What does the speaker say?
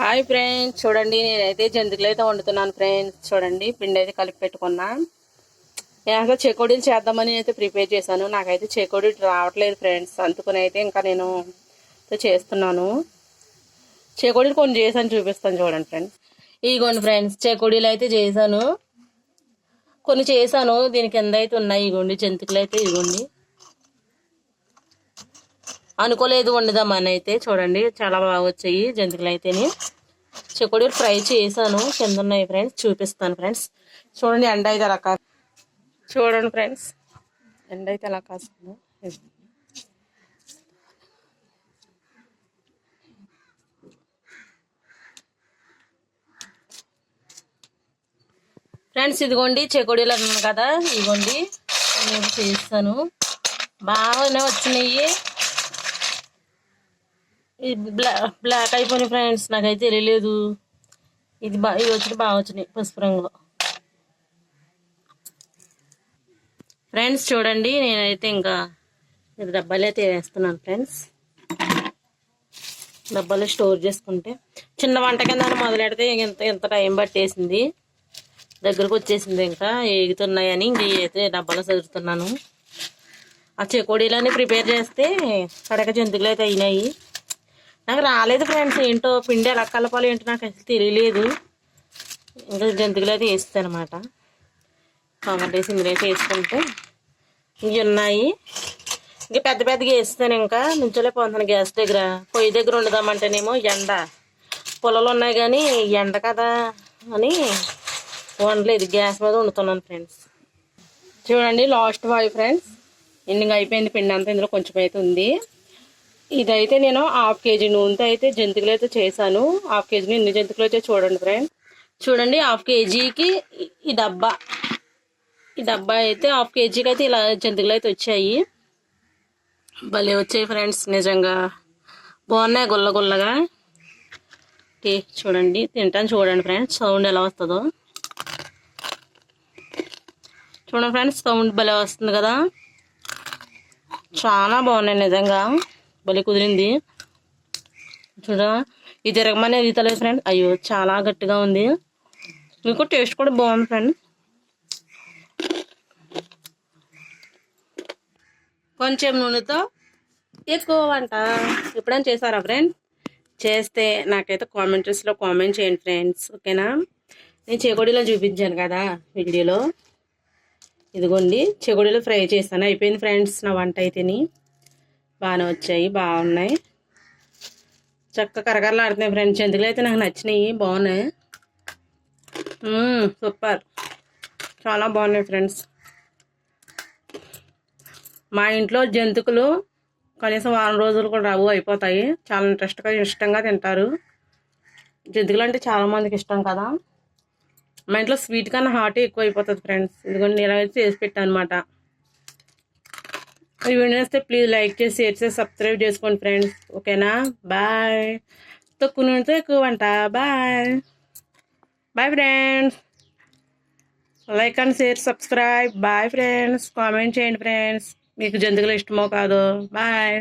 Hi friends చూడండి నేనైతే జంతికలు అయితే వండుతున్నాను ఫ్రెండ్స్. చూడండి పిండి అయితే కలిపి పెట్టుకున్నా. నేను అసలు చెకోడీలు చేద్దామని అయితే ప్రిపేర్ చేశాను. నాకైతే చెకోడీలు రావట్లేదు ఫ్రెండ్స్. అందుకని అయితే ఇంకా నేను చేస్తున్నాను. చెకోడీలు కొన్ని చేశాను చూపిస్తాను చూడండి ఫ్రెండ్స్. ఇగోండి ఫ్రెండ్స్ చెకోడీలు అయితే చేశాను. కొన్ని చేశాను దీని కింద అయితే ఉన్నాయి ఇగోండి జంతికలు అయితే ఇగోండి. అనుకోలేదు వండుదామని అయితే చూడండి చాలా బాగా వచ్చాయి జంతికలు అయితేని. చెకోడీలు ఫ్రై చేశాను కింద ఉన్నాయి ఫ్రెండ్స్ చూపిస్తాను ఫ్రెండ్స్. చూడండి ఎండ అయితే అలా చూడండి ఫ్రెండ్స్. ఎండ అయితే అలా కాస్తుంది. ఫ్రెండ్స్ ఇదిగోండి చెకోడీలు అన్నాను కదా ఇదిగోండి. నేను చేస్తాను. బాగానే వచ్చినాయి. ఇది బ్లా బ్లాక్ అయిపోయినాయి ఫ్రెండ్స్ నాకైతే తెలియలేదు ఇది బా ఇవి వచ్చినాయి బాగా వచ్చినాయి పసుపు రంగులో ఫ్రెండ్స్ చూడండి నేనైతే ఇంకా ఇది డబ్బాలు అయితే వేస్తున్నాను ఫ్రెండ్స్ డబ్బాలో స్టోర్ చేసుకుంటే. చిన్న వంట కింద మొదలెడితే ఇంత ఇంత టైం పట్టేసింది. దగ్గరకు వచ్చేసింది ఇంకా ఏగుతున్నాయని ఇంక అయితే డబ్బాలో చదువుతున్నాను ఆ చెకోడీలన్నీ ప్రిపేర్ చేస్తే కడక జంతువులు అయితే అయినాయి నాకు రాలేదు ఫ్రెండ్స్ ఏంటో పిండి ఎలా కలపాలి ఏంటో నాకు అసలు తెలియలేదు. ఇంకా జంతికలు అయితే వేస్తాను అనమాట టమాటా ఇందులో వేసుకుంటే ఇవి ఉన్నాయి. ఇంక పెద్ద పెద్దగా వేస్తాను ఇంకా. నుంచోలే పోతాను గ్యాస్ దగ్గర. పొయ్యి దగ్గర వండుదామంటేనేమో ఎండ. పొలాలు ఉన్నాయి కానీ ఎండ కదా అని వండలేదు. గ్యాస్ మీద వండుతున్నాను ఫ్రెండ్స్ చూడండి లాస్ట్ బాయ్ ఫ్రెండ్స్ ఎండింగ్ అయిపోయింది పిండి అంతా. ఇందులో కొంచెం అయితే ఉంది. ఇదైతే నేను హాఫ్ కేజీ నూనెతో అయితే జంతికలు అయితే చేశాను. హాఫ్ కేజీ ఎన్ని జంతికలు అయితే చూడండి ఫ్రెండ్ చూడండి హాఫ్ కేజీకి ఈ- డబ్బా. ఈ డబ్బా అయితే హాఫ్ కేజీకి అయితే ఇలా జంతికలు అయితే వచ్చాయి. భలే వచ్చాయి ఫ్రెండ్స్ నిజంగా. బాగున్నాయి గుల్ల గుల్లగా. చూడండి తింటాను చూడండి ఫ్రెండ్స్ సౌండ్ ఎలా వస్తుందో. చూడండి ఫ్రెండ్స్ సౌండ్ భలే వస్తుంది కదా. చాలా బాగున్నాయి నిజంగా. భలే కుదిరింది. చూడ ఇది తిరగమనే ఈతలేదు ఫ్రెండ్. అయ్యో చాలా గట్టిగా ఉంది. మీకు టేస్ట్ కూడా బాగుంది ఫ్రెండ్. కొంచెం నూనెతో ఎక్కువ వంట ఎప్పుడైనా చేశారా ఫ్రెండ్? చేస్తే నాకైతే కామెంట్స్లో కామెంట్ చేయండి ఫ్రెండ్స్. ఓకేనా? నేను చెగొడిలో చూపించాను కదా వీడియోలో. ఇదిగోండి చెగొడిలో ఫ్రై చేస్తాను అయిపోయింది ఫ్రెండ్స్ నా వంట అయితేని. బాగానే వచ్చాయి బాగున్నాయి. చక్క కరకరలాడుతున్నాయి ఫ్రెండ్స్ ఎందుకులు అయితే నాకు నచ్చినాయి బాగున్నాయి. సూపర్. చాలా బాగున్నాయి ఫ్రెండ్స్. మా ఇంట్లో జంతుకులు కనీసం వారం రోజులు కూడా రావు అయిపోతాయి. చాలా ఇంట్రెస్ట్గా ఇష్టంగా తింటారు. జంతుకులు అంటే చాలామందికి ఇష్టం కదా. మా ఇంట్లో స్వీట్ కన్నా హాట్ ఎక్కువ అయిపోతుంది ఫ్రెండ్స్. ఎందుకంటే నేను అయితే చేసి పెట్టాను అనమాట ఈ వీడియో వస్తే ప్లీజ్ లైక్ చేసి షేర్ చేసి సబ్స్క్రైబ్ చేసుకోండి ఫ్రెండ్స్ ఓకేనా బాయ్ తక్కువ నూనెతో ఎక్కువ వంట bye bye friends like and share subscribe bye friends comment చేయండి ఫ్రెండ్స్ మీకు జంతువులు ఇష్టమో కాదో. బాయ్